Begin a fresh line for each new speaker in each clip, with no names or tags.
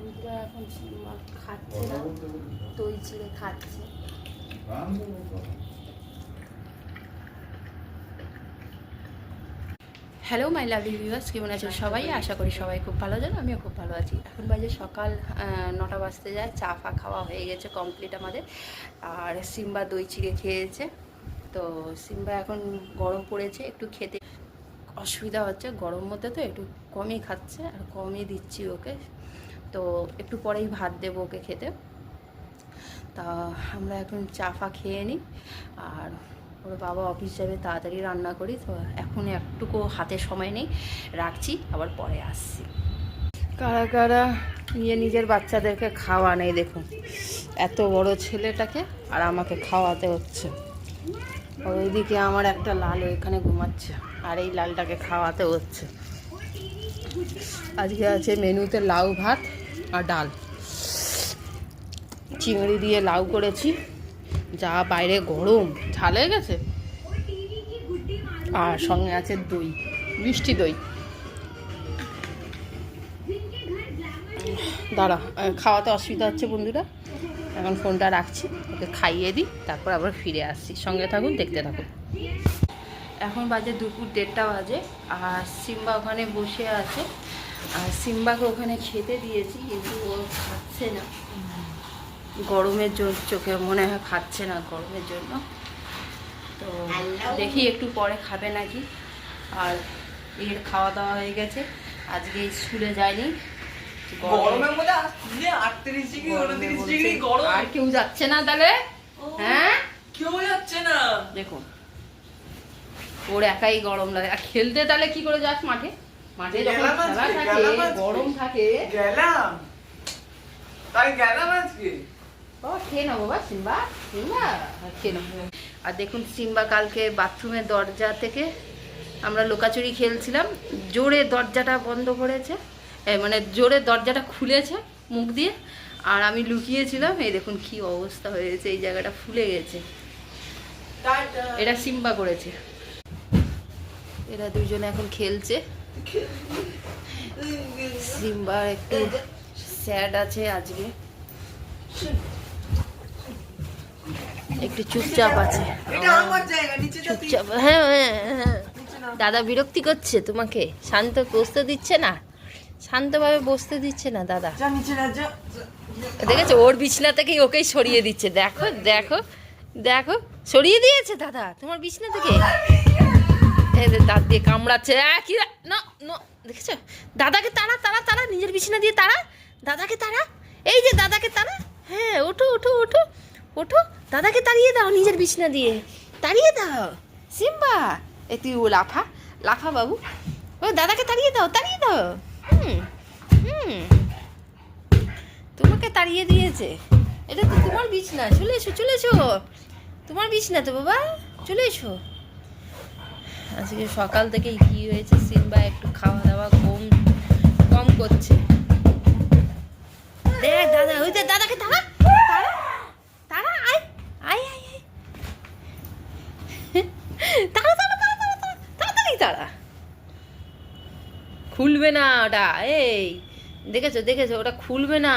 বন্ধুরা এখন খাচ্ছে না, দই চিড়ে খাচ্ছে। হ্যালো মাই লাভলি ভিউয়ার্স কেমন আছেন সবাই? আশা করি সবাই খুব ভালো আছেন আমিও খুব ভালো আছি। এখন বাজে সকাল নটা বাজতে যায়, চা ফা খাওয়া হয়ে গেছে কমপ্লিট আমাদের। আর সিম্বা দই চিড়ে খেয়েছে। তো সিম্বা এখন গরম পড়েছে, একটু খেতে অসুবিধা হচ্ছে, গরম মধ্যে তো একটু কমই খাচ্ছে, আর কমই দিচ্ছি ওকে। তো একটু পরেই ভাত দেবো ওকে খেতে। তা আমরা এখন চা ফা খেয়ে নিই। আর ওর বাবা অফিস যাবে, তাড়াতাড়ি রান্না করি। তো এখন একটুকু হাতে সময় নেই। রাখছি, আবার পরে আসছি। কারা কারা নিয়ে নিজের বাচ্চাদেরকে খাওয়া নেই দেখুন। এত বড় ছেলেটাকে আর আমাকে খাওয়াতে হচ্ছে। ওইদিকে আমার একটা লাল ওইখানে ঘুমাচ্ছে, আর এই লালটাকে খাওয়াতে হচ্ছে। আজকে আছে মেনুতে লাউ ভাত আর ডাল। চিংড়ি দিয়ে লাউ করেছি। যা বাইরে গরম, ঝাল হয়ে গেছে? আর সঙ্গে আছে দই, মিষ্টি দই। দাঁড়া খাওয়াতে অসুবিধা হচ্ছে বন্ধুরা। এখন ফোনটা রাখছি, ওকে খাইয়ে দিই, তারপর আবার ফিরে আসছি। সঙ্গে থাকুন, দেখতে থাকুন। এখন বাজে দুপুর দেড়টা বাজে, আর সিম্বা ওখানে বসে আছে। আর সিম্বাকে ওখানে খেতে দিয়েছি কিন্তু ও খাচ্ছে না। গরমের জন্য চোখে মনে হয় খাচ্ছে না গরমের জন্য। তো দেখি একটু পরে খাবে নাকি। আর এর খাওয়া দাওয়া হয়ে গেছে। আজকে স্কুলে যায়নি। আর কেউ যাচ্ছে না তাহলে? হ্যাঁ?
কেউ যাচ্ছে না।
দেখুন। ওর একাই গরম লাগে। আর খেলতে তাহলে কি করে যাস মাঠে? মাঠে যখন খেলা থাকে গরম থাকে।
গেলাম। তাই গেলাম আজকে।
আর দেখুন সিম্বা কালকে বাথরুমের দরজা থেকে আমরা লোকাচুরি খেলছিলাম। জোরে দরজাটা বন্ধ করেছে। মানে জোরে দরজাটা খুলেছে মুখ দিয়ে। আর আমি লুকিয়েছিলাম। এই দেখুন কি অবস্থা হয়েছে। এই জায়গাটা ফুলে গেছে। এটা সিম্বা করেছে। এরা দুজনে এখন খেলছে। সিম্বার একটু স্যাড আছে আজকে। একটু চুপচাপ আছে। চুপচাপ হ্যাঁ হ্যাঁ হ্যাঁ দাদা বিরক্তি করছে তোমাকে শান্ত বসতে দিচ্ছে না? শান্তভাবে বসতে দিচ্ছে না দাদা। দেখেছ ওর বিছনা থেকেই ওকেই সরিয়ে দিচ্ছে। দেখো দেখো দেখো সরিয়ে দিয়েছে দাদা। তোমার বিছনা থেকে? যে দাঁত দিয়ে কামড়াচ্ছে। কি না, দেখেছ? দাদাকে তাড়া তাড়া তাড়া, নিজের বিছনা দিয়ে তাড়া। দাদাকে তাড়া। এই যে দাদাকে তাড়া। হ্যাঁ ওঠো ওঠো ওঠো। ওঠো। দাদাকে তাড়িয়ে দাও নিজের বিছনা দিয়ে। তাড়িয়ে দাও। সিম্বা। এ, তুই ও লাফা। লাফা বাবু। ও, দাদাকে তাড়িয়ে দাও তাড়িয়ে দাও। হুম হুম। তোমাকে তাড়িয়ে দিয়েছে। এটা তো তোমার বিছনা। চলে এসো চলে এসো। তোমার বিছনা তো বাবা। চলে এসো। আজকে সকাল থেকেই কি হয়েছে? সিম্বা একটু খাওয়া দাওয়া কম কম করছে। দেখ দাদা, ওই দাদাকে খুলবে না ওটা, এই, দেখেছ দেখেছ, ওটা খুলবে না।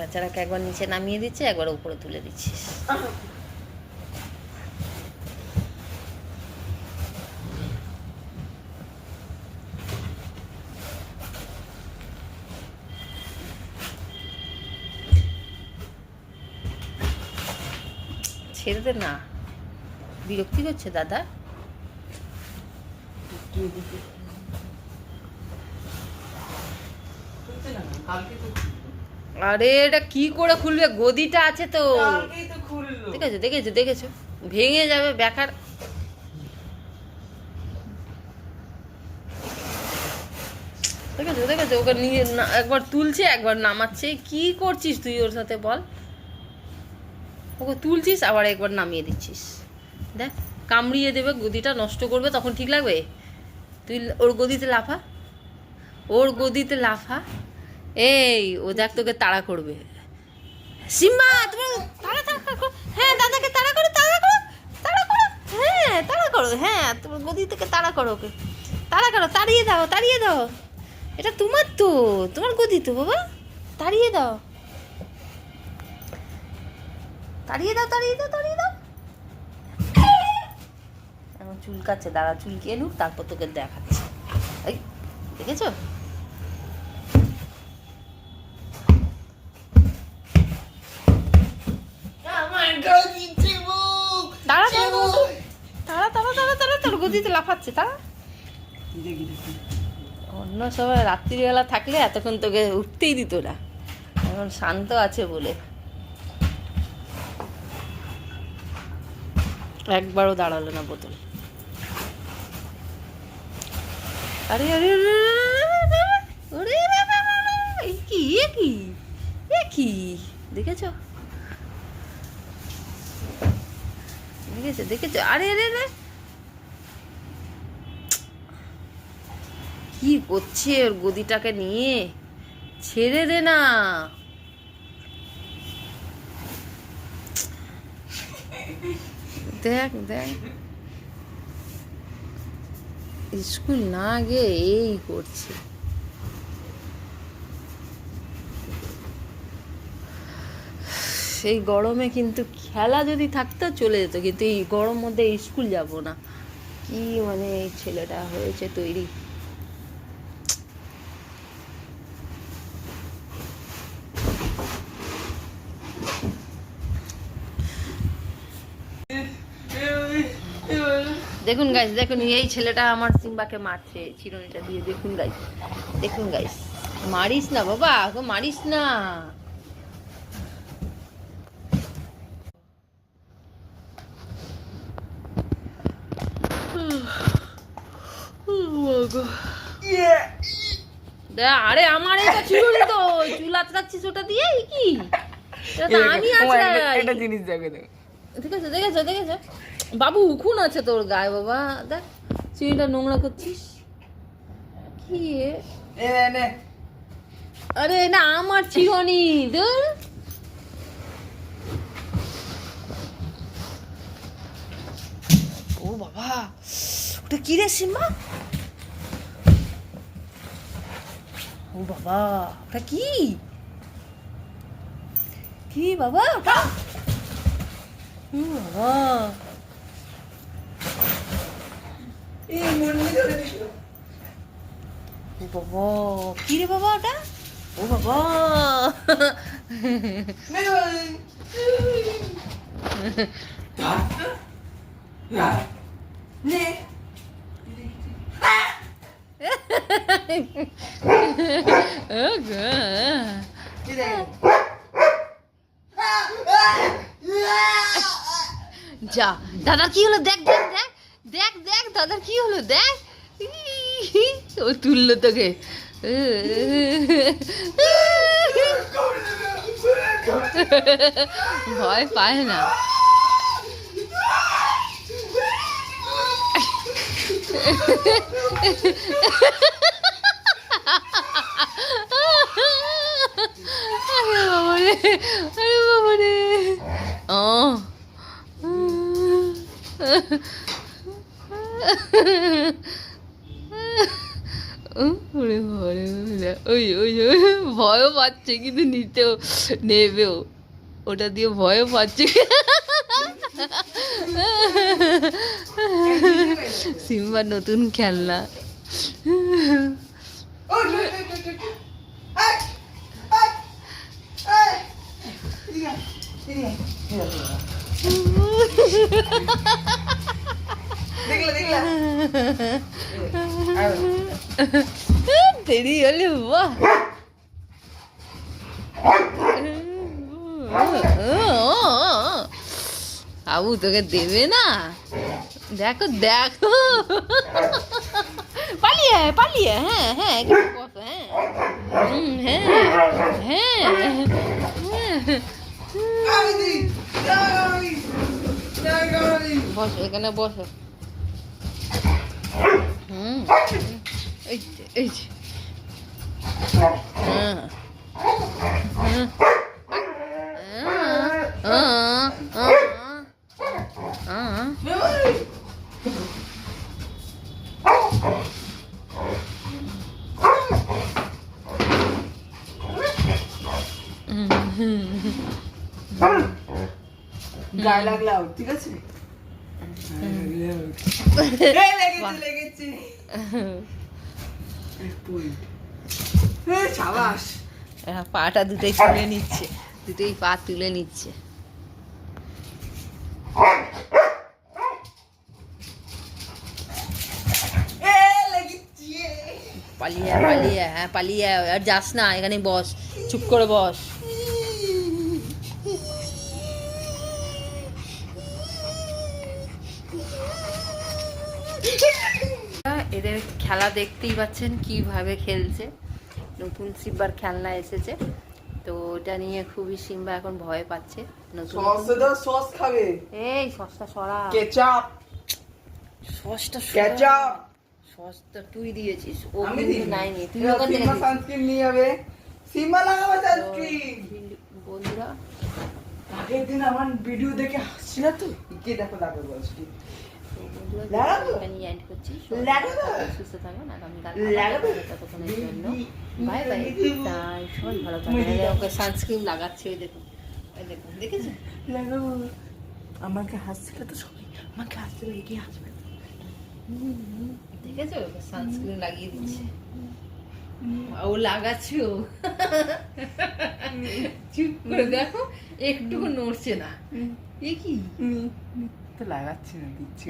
বাচ্চারাকে একবার নিচে নামিয়ে দিচ্ছে, একবার উপরে তুলে দিচ্ছিস ছেড়ে দে না। বিরক্তি করছে দাদা।
কালকে
আরে এটা কি করে খুলবে? গদিটা আছে তো। দেখেছ দেখেছ দেখেছ? ভেঙে যাবে বেকার। দেখেছ দেখেছ? ওকে নিয়ে একবার তুলছে একবার নামাচ্ছে। কি করছিস তুই ওর সাথে বল? ওকে তুলছিস আবার একবার নামিয়ে দিচ্ছিস। দেখ কামড়িয়ে দেবে গদিটা নষ্ট করবে তখন ঠিক লাগবে? তুই ওর গদিতে লাফা। ওর গদিতে লাফা। এই, ও দেখ তোকে তাড়া করবে। সিম্বা, তোমার তাড়া তাড়া হ্যাঁ দাদাকে তাড়া করো তাড়া করো তাড়া করো। হ্যাঁ তাড়া করো হ্যাঁ তোমার গদি থেকে তাড়া করো ওকে। তাড়া করো, তাড়িয়ে দাও তাড়িয়ে দাও। এটা তোমার তো, তোমার গদি তো, বাবা। তাড়িয়ে দাও। তাড়িয়ে দাও তাড়িয়ে দাও তাড়িয়ে দাও। চুলকাচ্ছে দাঁড়া চুলকিয়ে নুক, তারপর তোকে দেখাচ্ছে। এই, দেখেছ
আমার গদিতে মুখ
তাড়া তাড়া তাড়া তাড়া তাড়া গদিতে লাফাচ্ছে
দেখি
অন্য সময় রাত্রিবেলা থাকলে এতক্ষণ তোকে উঠতেই দিত না এখন শান্ত আছে বলে একবারও দাঁড়াল না বোতল আরে আরে কি এ কি কি দেখেছ দেখেছ দেখেছ আরে আরে আরে কি করছে ওর গদিটাকে নিয়ে? ছেড়ে দে না। দেখ দেখ। স্কুল না গিয়ে এই করছে। সেই গরমে কিন্তু খেলা যদি থাকতো চলে যেত, কিন্তু এই গরম মধ্যে স্কুল যাব না। কি মানে এই ছেলেটা হয়েছে তৈরি? দেখুন গাইস দেখুন এই ছেলেটা আমার সিম্বাকে মারছে চিরুনিটা দিয়ে। দেখুন গাইস দেখুন গাইস মারিস না বাবা গো মারিস না। আরে আমার এটা চিরুনি তো চুল আঁচড়াচ্ছিস ওটা দিয়ে কি? আমি
একটা জিনিস দেখে দেখ।
দেখেছ দেখেছ দেখেছ? বাবু উখুন আছে তোর গায়ে বাবা। দেখ চিনিটা নোংরা করছিস। কি আরে না আমার চিরনি ধুর। ও বাবা। ওটা কি রে সিম্বা? ও বাবা ওটা কি? কি বাবা? ওটা বাবা
এই মুন্নি ধরে দিল
ও বাবা কি রে বাবা ওটা? ও বাবা।
দেখ
যা দাদা কি হলো? দেখ দেখ দেখ। দেখ দেখ দাদার কি হলো? দেখ। ও তুললো তোকে। ভয় পায় না আরে বাবারে আরে বাবারে ও ওরে বাবারে বাবারে। ওই ওই ওই ভয়ও পাচ্ছে কিন্তু নিতেও নেবেও। ওটা দিয়ে ভয়ও পাচ্ছে। সিম্বার নতুন খেলনা।
ও রে রে রে
আবু তোকে দেবে না দেখো দেখো পালিয়ে আয়, পালিয়ে আয়, হ্যাঁ হ্যাঁ এখানে বসো, হ্যাঁ হুম, হ্যাঁ হ্যাঁ হ্যাঁ
আমি দি আমি আমি
বসো এখানে বসো হুম এই যে, এই যে। হ্যাঁ। হ্যাঁ। হ্যাঁ। হ্যাঁ। হ্যাঁ। হ্যাঁ।
গায়ে লাগলে ঠিক আছে।
এরা পাটা দুটোই তুলে নিচ্ছে দুটোই পা তুলে নিচ্ছে। পালিয়ে পালিয়ে হ্যাঁ পালিয়ে আর যাস না এখানে বস চুপ করে বস। এদের খেলা দেখতেই পাচ্ছেন কীভাবে খেলছে। নতুন সিম্বার খেলনা এসেছে। তো ওটা নিয়ে খুবই সিম্বা এখন ভয় পাচ্ছে। নতুন
সস খাবে।
এই সসটা সরা।
কেচাপ।
সসটা
কেচাপ।
সসটা তুই দিয়েছিস। ও কিন্তু
দিই
নাইনি। তুই ওখান থেকে
সানস্ক্রিন নিয়ে যাবে। সীমা লাগাবে সানস্ক্রিন।
বন্ধুরা।
আগের দিন আমার ভিডিও দেখে হাসছিল তো কে দেখো দেখো বলছি। লাগাবো?
করছি। সুস্থ থাকবেন আগামীকাল ততক্ষণের জন্য। বাই বাই তাই সবাই ভালো থাকবেন। ওকে সানস্ক্রিন লাগাচ্ছে ওই দেখুন ওই দেখুন দেখেছেন
লাগাবো। আমাকে হাসছিল তো সবাই আমাকে হাসছিল এগিয়ে আসবে
দেখেছ? ওকে সানস্ক্রিন লাগিয়ে দিচ্ছে। ও লাগাচ্ছে ও। চুপ করে দেখো একটুকু নড়ছে না। এ কি?
তো লাগাচ্ছি না দিচ্ছি?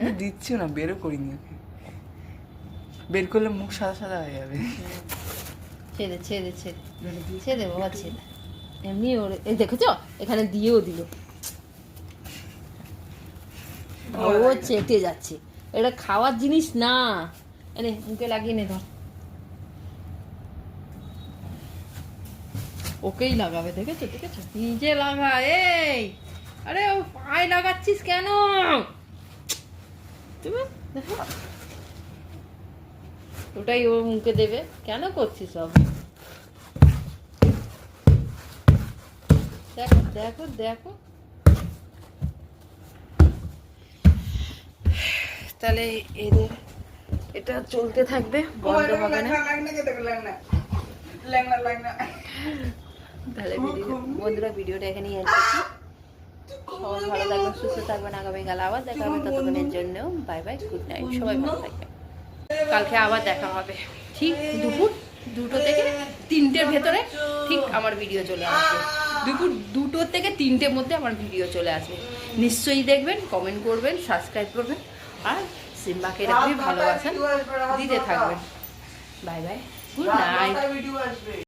না। দিচ্ছি না বেরও করিনি ওকে। বের করলে মুখ সাদা সাদা হয়ে যাবে।
ছেড়ে ছেড়ে ছেড়ে। ছেড়ে বাবা ছেড়ে এমনি ওর এই দেখেছ? এখানে দিয়েও দিল। ও চেটে যাচ্ছে। এটা খাওয়ার জিনিস না। এনে মুখে লাগিয়ে নে ধর। ওকেই লাগাবে দেখেছ? দেখেছ? নিজে লাগা এই! আরে ও পায়ে লাগাচ্ছিস কেন? তুমি দেখো ওটাই ওর মুখে দেবে। কেন করছিস সব? দেখো দেখো দেখো। তাহলে এদের এটা চলতে থাকবে বন্ধ হবে না। তাহলে বন্ধুরা ভিডিওটা এখানেই এন্ড করছি। সবাই ভালো থাকবেন সুস্থ থাকবেন আগামীকাল আবার দেখা হবে ততক্ষণের জন্য। Bye bye good night. সবাই ভালো থাকবেন। কালকে আবার দেখা হবে। ঠিক দুপুর দুটো থেকে তিনটের ভেতরে ঠিক আমার ভিডিও চলে আসবে। দুপুর দুটো থেকে তিনটের মধ্যে আমার ভিডিও চলে আসবে। নিশ্চয়ই দেখবেন কমেন্ট করবেন সাবস্ক্রাইব করবেন আর সিম্বাকে রাখবে ভালোবাসেন। দিতে থাকবেন। Bye bye good night.